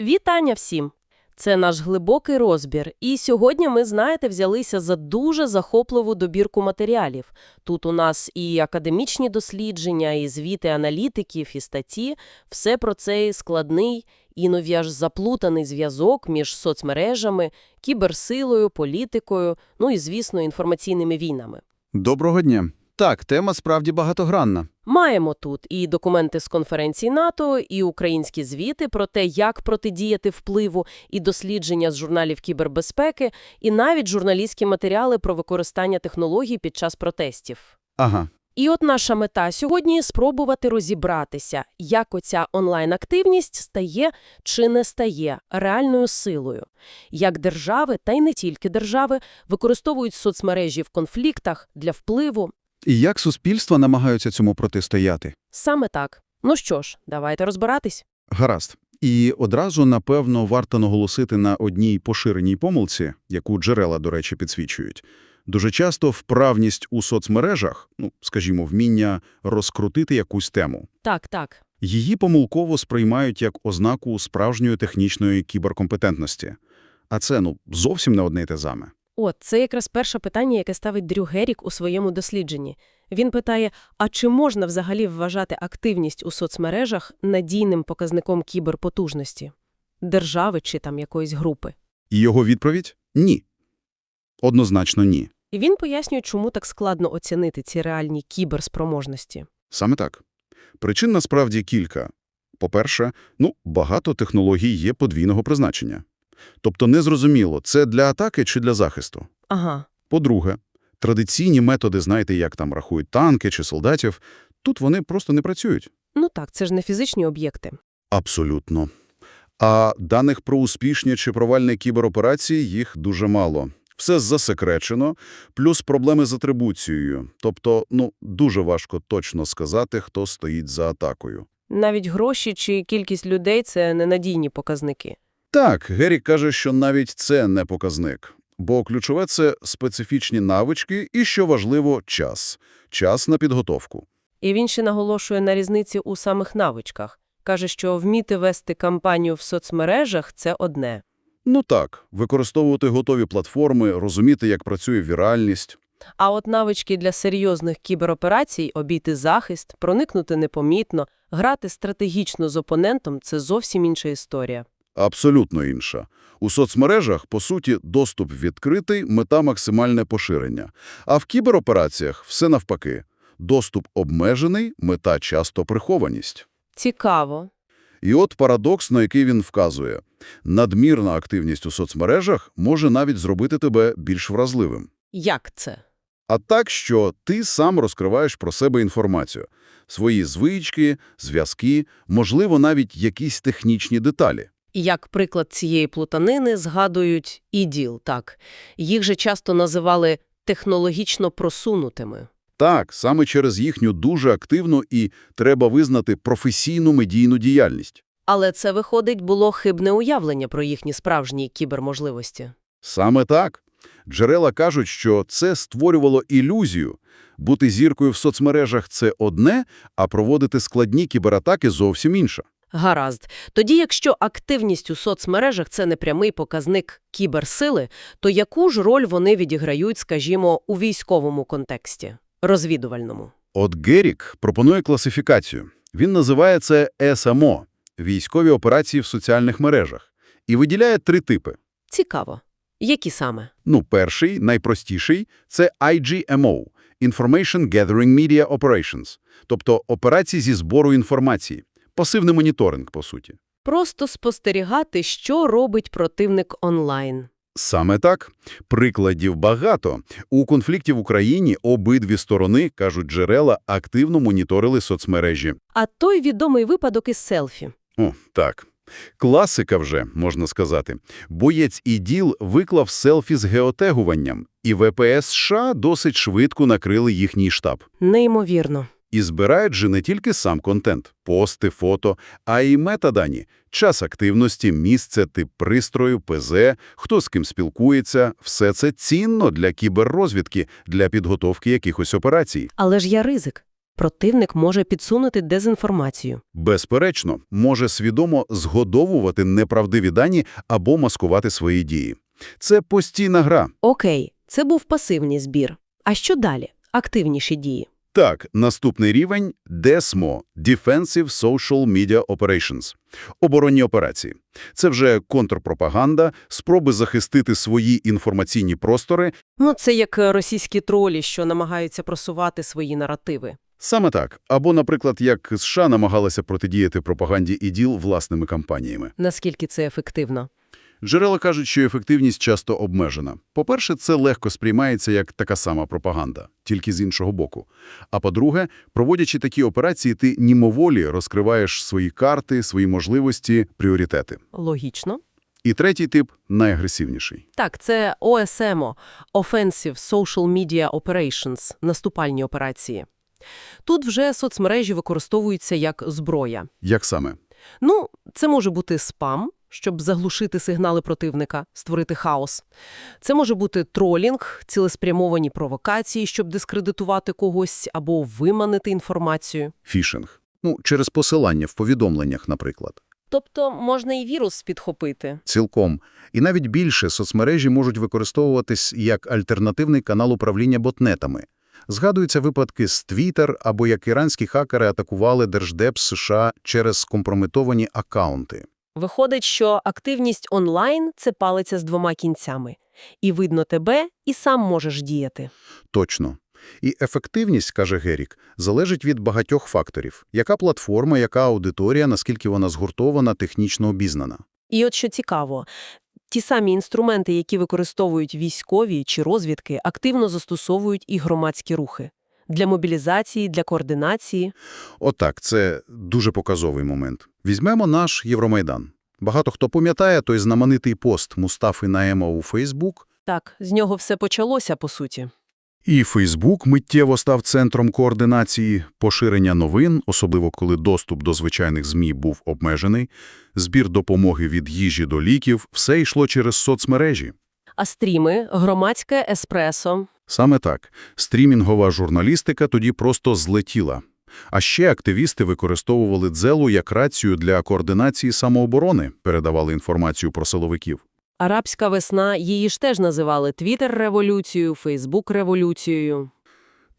Вітання всім! Це наш глибокий розбір. І сьогодні ми, знаєте, взялися за дуже захопливу добірку матеріалів. Тут у нас і академічні дослідження, і звіти аналітиків, і статті. Все про цей складний, іноді аж заплутаний зв'язок між соцмережами, кіберсилою, політикою, ну і, звісно, інформаційними війнами. Доброго дня. Так, тема справді багатогранна. Маємо тут і документи з конференції НАТО, і українські звіти про те, як протидіяти впливу, і дослідження з журналів кібербезпеки, і навіть журналістські матеріали про використання технологій під час протестів. Ага. І от наша мета сьогодні – спробувати розібратися, як оця онлайн-активність стає чи не стає реальною силою, як держави, та й не тільки держави, використовують соцмережі в конфліктах для впливу. І як суспільства намагаються цьому протистояти? Саме так. Ну що ж, давайте розбиратись. Гаразд. І одразу, напевно, варто наголосити на одній поширеній помилці, яку джерела, до речі, підсвічують. Дуже часто вправність у соцмережах, ну, скажімо, вміння розкрутити якусь тему, Так, так. її помилково сприймають як ознаку справжньої технічної кіберкомпетентності. А це, ну, зовсім не одне й те саме. От, це якраз перше питання, яке ставить Дрю Герік у своєму дослідженні. Він питає, а чи можна взагалі вважати активність у соцмережах надійним показником кіберпотужності? Держави чи там якоїсь групи? І його відповідь – ні. Однозначно ні. І він пояснює, чому так складно оцінити ці реальні кіберспроможності. Саме так. Причин насправді кілька. По-перше, ну, багато технологій є подвійного призначення. Тобто незрозуміло, це для атаки чи для захисту. Ага. По-друге, традиційні методи, знаєте, як там рахують танки чи солдатів, тут вони просто не працюють. Ну так, це ж не фізичні об'єкти. Абсолютно. А даних про успішні чи провальні кібероперації їх дуже мало. Все засекречено, плюс проблеми з атрибуцією. Тобто, ну, дуже важко точно сказати, хто стоїть за атакою. Навіть гроші чи кількість людей – це ненадійні показники. Так, Герік каже, що навіть це не показник. Бо ключове – це специфічні навички і, що важливо, час. Час на підготовку. І він ще наголошує на різниці у самих навичках. Каже, що вміти вести кампанію в соцмережах – це одне. Ну так, використовувати готові платформи, розуміти, як працює віральність. А от навички для серйозних кібероперацій – обійти захист, проникнути непомітно, грати стратегічно з опонентом – це зовсім інша історія. Абсолютно інша. У соцмережах, по суті, доступ відкритий, мета максимальне поширення. А в кіберопераціях все навпаки. Доступ обмежений, мета часто прихованість. Цікаво. І от парадокс, на який він вказує. Надмірна активність у соцмережах може навіть зробити тебе більш вразливим. Як це? А так, що ти сам розкриваєш про себе інформацію. Свої звички, зв'язки, можливо, навіть якісь технічні деталі. І як приклад цієї плутанини згадують іділ, так. Їх же часто називали технологічно просунутими. Так, саме через їхню дуже активну і, треба визнати, професійну медійну діяльність. Але це, виходить, було хибне уявлення про їхні справжні кіберможливості. Саме так. Джерела кажуть, що це створювало ілюзію. Бути зіркою в соцмережах – це одне, а проводити складні кібератаки – зовсім інше. Гаразд. Тоді, якщо активність у соцмережах – це не прямий показник кіберсили, то яку ж роль вони відіграють, скажімо, у військовому контексті, розвідувальному? От Герік пропонує класифікацію. Він називає це СМО – військові операції в соціальних мережах, і виділяє три типи. Цікаво. Які саме? Ну, перший, найпростіший – це IGMO – Information Gathering Media Operations, тобто операції зі збору інформації, пасивний моніторинг, по суті. Просто спостерігати, що робить противник онлайн. Саме так. Прикладів багато. У конфлікті в Україні обидві сторони, кажуть джерела, активно моніторили соцмережі. А той відомий випадок із селфі. О, так. Класика вже, можна сказати. Боєць іділ виклав селфі з геотегуванням, і ВПС США досить швидко накрили їхній штаб. Неймовірно. І збирають же не тільки сам контент, пости, фото, а й метадані, час активності, місце, тип пристрою, ПЗ, хто з ким спілкується – все це цінно для кіберрозвідки, для підготовки якихось операцій. Але ж є ризик. Противник може підсунути дезінформацію. Безперечно, може свідомо згодовувати неправдиві дані або маскувати свої дії. Це постійна гра. Окей, це був пасивний збір. А що далі? Активніші дії. Так, наступний рівень – DESMO – Defensive Social Media Operations – оборонні операції. Це вже контрпропаганда, спроби захистити свої інформаційні простори. Ну, це як е, російські тролі, що намагаються просувати свої наративи. Саме так. Або, наприклад, як США намагалися протидіяти пропаганді іділ власними кампаніями. Наскільки це ефективно? Джерела кажуть, що ефективність часто обмежена. По-перше, це легко сприймається як така сама пропаганда, тільки з іншого боку. А по-друге, проводячи такі операції, ти німоволі розкриваєш свої карти, свої можливості, пріоритети. Логічно. І третій тип – найагресивніший. Так, це OSMO – Offensive Social Media Operations – наступальні операції. Тут вже соцмережі використовуються як зброя. Як саме? Ну, це може бути спам, щоб заглушити сигнали противника, створити хаос. Це може бути тролінг, цілеспрямовані провокації, щоб дискредитувати когось або виманити інформацію. Фішинг. Ну, через посилання в повідомленнях, наприклад. Тобто можна і вірус підхопити. Цілком. І навіть більше соцмережі можуть використовуватись як альтернативний канал управління ботнетами. Згадуються випадки з Twitter або як іранські хакери атакували Держдеп США через скомпрометовані акаунти. Виходить, що активність онлайн – це палиця з двома кінцями. І видно тебе, і сам можеш діяти. Точно. І ефективність, каже Герік, залежить від багатьох факторів. Яка платформа, яка аудиторія, наскільки вона згуртована, технічно обізнана. І от що цікаво, ті самі інструменти, які використовують військові чи розвідки, активно застосовують і громадські рухи. Для мобілізації, для координації. Отак, це дуже показовий момент. Візьмемо наш Євромайдан. Багато хто пам'ятає той знаменитий пост Мустафи Наема у Фейсбук, Так, з нього все почалося, по суті. І Фейсбук миттєво став центром координації, поширення новин, особливо коли доступ до звичайних ЗМІ був обмежений, збір допомоги від їжі до ліків – все йшло через соцмережі. А стріми, громадське еспресо. Саме так. Стрімінгова журналістика тоді просто злетіла. А ще активісти використовували дзелу як рацію для координації самооборони, передавали інформацію про силовиків. Арабська весна, її ж теж називали Твіттер-революцією, Фейсбук-революцією.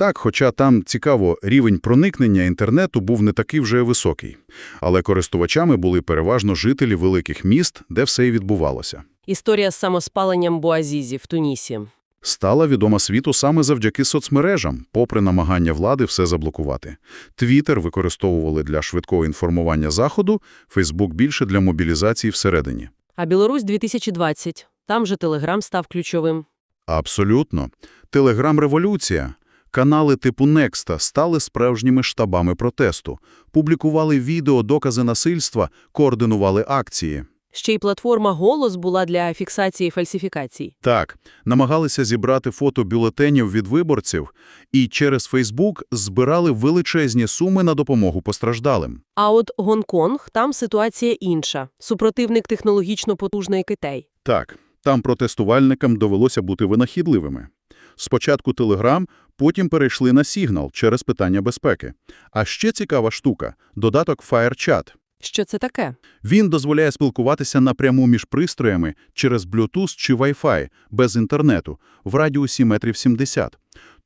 Так, хоча там, цікаво, рівень проникнення інтернету був не такий вже високий. Але користувачами були переважно жителі великих міст, де все і відбувалося. Історія з самоспаленням Буазізі в Тунісі. Стала відома світу саме завдяки соцмережам, попри намагання влади все заблокувати. Твіттер використовували для швидкого інформування Заходу, Фейсбук більше для мобілізації всередині. А Білорусь 2020. Там же Телеграм став ключовим. Абсолютно. Телеграм-революція. Канали типу Некста стали справжніми штабами протесту, публікували відео, докази насильства, координували акції. Ще й платформа «Голос» була для фіксації фальсифікацій. Так, намагалися зібрати фото бюлетенів від виборців і через Фейсбук збирали величезні суми на допомогу постраждалим. А от Гонконг, там ситуація інша. Супротивник технологічно потужний Китай. Так, там протестувальникам довелося бути винахідливими. Спочатку Телеграм, потім перейшли на Signal через питання безпеки. А ще цікава штука – додаток FireChat. Що це таке? Він дозволяє спілкуватися напряму між пристроями через Bluetooth чи Wi-Fi, без інтернету, в радіусі метрів 70.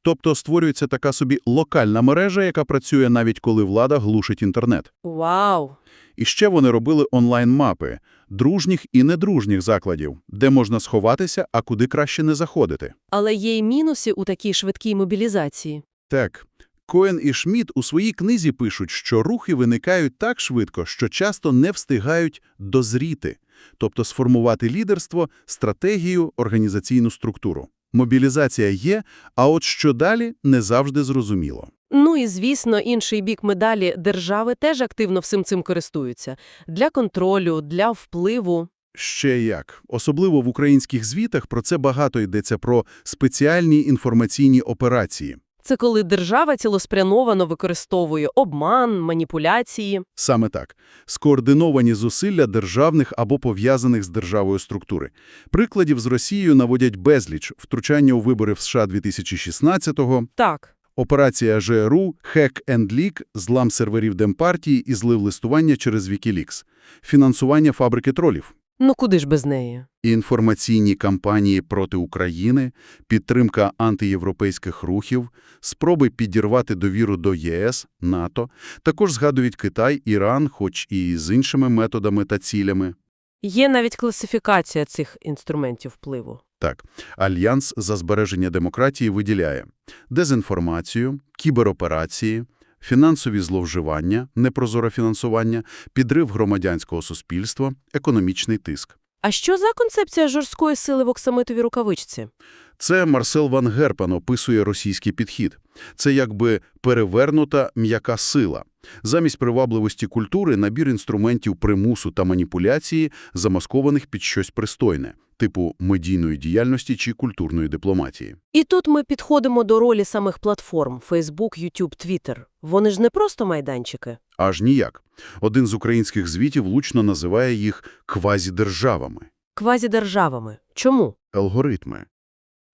Тобто створюється така собі локальна мережа, яка працює навіть коли влада глушить інтернет. Вау! І ще вони робили онлайн-мапи дружніх і недружніх закладів, де можна сховатися, а куди краще не заходити. Але є й мінуси у такій швидкій мобілізації. Так, Коен і Шмідт у своїй книзі пишуть, що рухи виникають так швидко, що часто не встигають дозріти, тобто сформувати лідерство, стратегію, організаційну структуру. Мобілізація є, а от що далі – не завжди зрозуміло. Ну і, звісно, інший бік медалі – держави теж активно всім цим користуються. Для контролю, для впливу. Ще як. Особливо в українських звітах про це багато йдеться про спеціальні інформаційні операції. Це коли держава цілеспрямовано використовує обман, маніпуляції. Саме так. Скоординовані зусилля державних або пов'язаних з державою структури. Прикладів з Росією наводять безліч. Втручання у вибори в США 2016-го, Так, Операція ЖРУ «Hack and Leak» – злам серверів Демпартії і злив листування через Wikileaks. Фінансування фабрики тролів. Ну куди ж без неї? Інформаційні кампанії проти України, підтримка антиєвропейських рухів, спроби підірвати довіру до ЄС, НАТО, також згадують Китай, Іран, хоч і з іншими методами та цілями. Є навіть класифікація цих інструментів впливу. Так, Альянс за збереження демократії виділяє дезінформацію, кібероперації, фінансові зловживання, непрозоре фінансування, підрив громадянського суспільства, економічний тиск. А що за концепція жорсткої сили в оксамитовій рукавичці? Це Марсел Ван Герпен описує російський підхід. Це якби перевернута м'яка сила. Замість привабливості культури – набір інструментів примусу та маніпуляції, замаскованих під щось пристойне, типу медійної діяльності чи культурної дипломатії. І тут ми підходимо до ролі самих платформ – Facebook, YouTube, Twitter. Вони ж не просто майданчики. Аж ніяк. Один з українських звітів влучно називає їх квазідержавами. Квазідержавами. Чому? Алгоритми.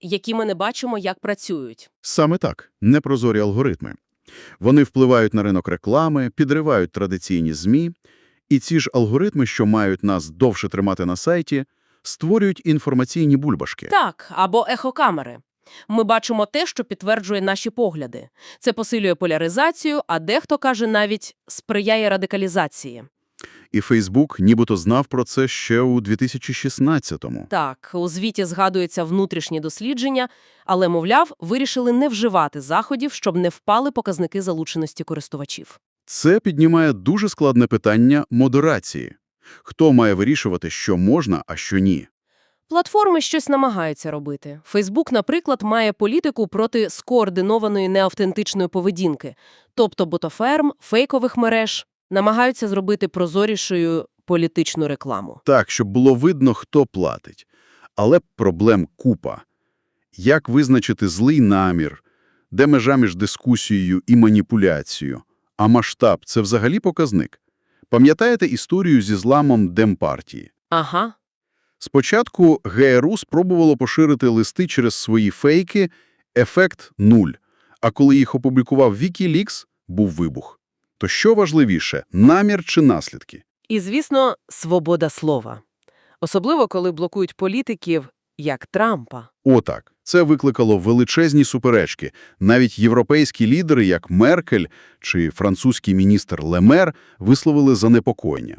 Які ми не бачимо, як працюють. Саме так. Непрозорі алгоритми. Вони впливають на ринок реклами, підривають традиційні ЗМІ, і ці ж алгоритми, що мають нас довше тримати на сайті, створюють інформаційні бульбашки. Так, або ехокамери. Ми бачимо те, що підтверджує наші погляди. Це посилює поляризацію, а дехто каже навіть сприяє радикалізації. І Фейсбук нібито знав про це ще у 2016-му. Так, у звіті згадується внутрішні дослідження, але, мовляв, вирішили не вживати заходів, щоб не впали показники залученості користувачів. Це піднімає дуже складне питання модерації. Хто має вирішувати, що можна, а що ні? Платформи щось намагаються робити. Фейсбук, наприклад, має політику проти скоординованої неавтентичної поведінки, тобто ботоферм, фейкових мереж, намагаються зробити прозорішою політичну рекламу. Так, щоб було видно, хто платить. Але проблем купа. Як визначити злий намір? Де межа між дискусією і маніпуляцією? А масштаб – це взагалі показник? Пам'ятаєте історію зі зламом Демпартії? Ага. Спочатку ГРУ спробувало поширити листи через свої фейки, ефект – нуль. А коли їх опублікував Wikileaks, був вибух. То що важливіше – намір чи наслідки? І, звісно, свобода слова. Особливо, коли блокують політиків, як Трампа. Отак. Це викликало величезні суперечки. Навіть європейські лідери, як Меркель чи французький міністр Лемер, висловили занепокоєння.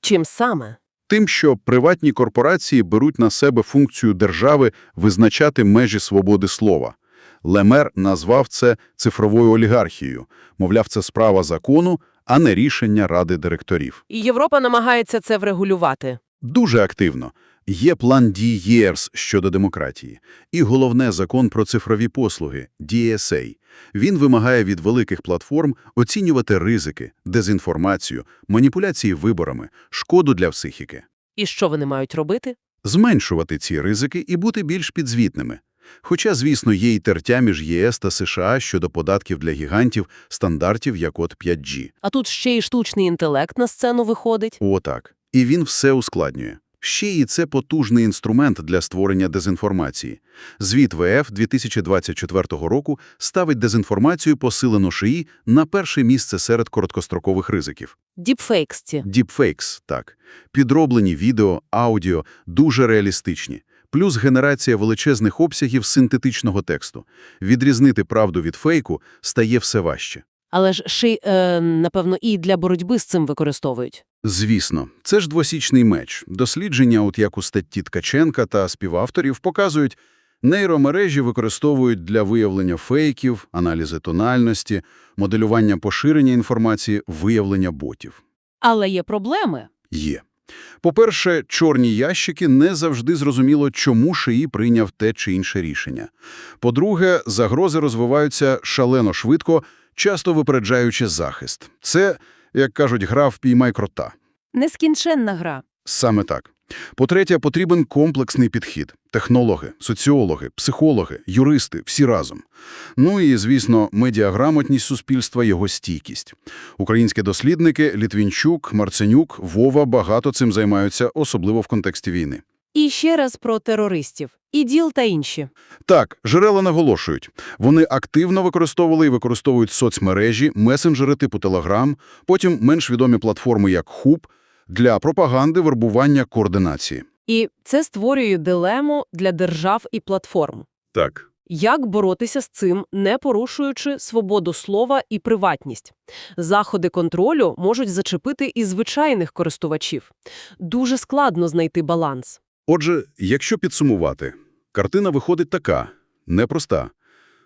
Чим саме? Тим, що приватні корпорації беруть на себе функцію держави визначати межі свободи слова. Лемер назвав це цифровою олігархією. Мовляв, це справа закону, а не рішення ради директорів. І Європа намагається це врегулювати. Дуже активно. Є план дій ЄРС щодо демократії. І головне – закон про цифрові послуги – DSA. Він вимагає від великих платформ оцінювати ризики, дезінформацію, маніпуляції виборами, шкоду для психіки. І що вони мають робити? Зменшувати ці ризики і бути більш підзвітними. Хоча, звісно, є й тертя між ЄС та США щодо податків для гігантів, стандартів як от 5G. А тут ще й штучний інтелект на сцену виходить. Отак. І він все ускладнює. Ще і це потужний інструмент для створення дезінформації. Звіт ВФ 2024 року ставить дезінформацію посилену ШИІ на перше місце серед короткострокових ризиків. Діпфейксті. Deepfakes, так. Підроблені відео, аудіо, дуже реалістичні. Плюс генерація величезних обсягів синтетичного тексту. Відрізнити правду від фейку стає все важче. Але ж ще, й, е, напевно, і для боротьби з цим використовують. Звісно, це ж двосічний меч. Дослідження, от як у статті Ткаченка та співавторів, показують, нейромережі використовують для виявлення фейків, аналізи тональності, моделювання поширення інформації, виявлення ботів. Але є проблеми. Є. По-перше, чорні ящики не завжди зрозуміло, чому шиї прийняв те чи інше рішення. По-друге, загрози розвиваються шалено швидко, часто випереджаючи захист. Це, як кажуть, гра «впіймай крота». Нескінченна гра. Саме так. По-третє, потрібен комплексний підхід. Технологи, соціологи, психологи, юристи – всі разом. Ну і, звісно, медіаграмотність суспільства, його стійкість. Українські дослідники Літвінчук, Марценюк, Вова багато цим займаються, особливо в контексті війни. І ще раз про терористів, іділ та інші. Так, джерела наголошують. Вони активно використовували і використовують соцмережі, месенджери типу Telegram, потім менш відомі платформи як Хуб для пропаганди, вербування, координації. І це створює дилему для держав і платформ. Так. Як боротися з цим, не порушуючи свободу слова і приватність? Заходи контролю можуть зачепити і звичайних користувачів. Дуже складно знайти баланс. Отже, якщо підсумувати, картина виходить така, непроста.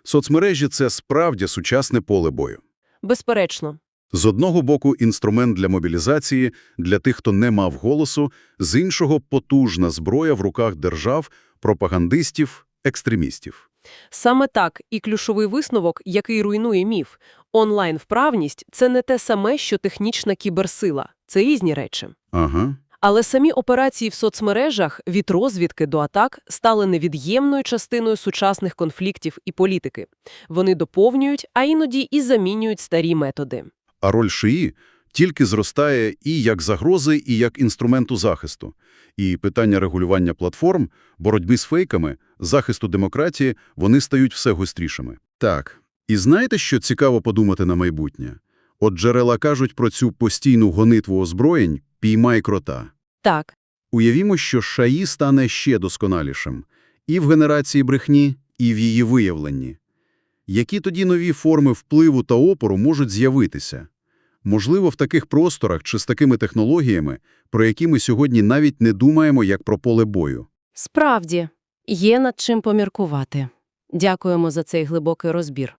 Соцмережі – це справді сучасне поле бою. Безперечно. З одного боку інструмент для мобілізації, для тих, хто не мав голосу, з іншого – потужна зброя в руках держав, пропагандистів, екстремістів. Саме так і ключовий висновок, який руйнує міф. Онлайн-вправність – це не те саме, що технічна кіберсила. Це різні речі. Ага. Але самі операції в соцмережах від розвідки до атак стали невід'ємною частиною сучасних конфліктів і політики. Вони доповнюють, а іноді і замінюють старі методи. А роль шиї тільки зростає і як загрози, і як інструменту захисту. І питання регулювання платформ, боротьби з фейками, захисту демократії, вони стають все гострішими. Так. І знаєте, що цікаво подумати на майбутнє? От джерела кажуть про цю постійну гонитву озброєнь «піймай крота». Так, Уявімо, що ШАІ стане ще досконалішим і в генерації брехні, і в її виявленні. Які тоді нові форми впливу та опору можуть з'явитися? Можливо, в таких просторах чи з такими технологіями, про які ми сьогодні навіть не думаємо як про поле бою. справді, є над чим поміркувати. Дякуємо за цей глибокий розбір.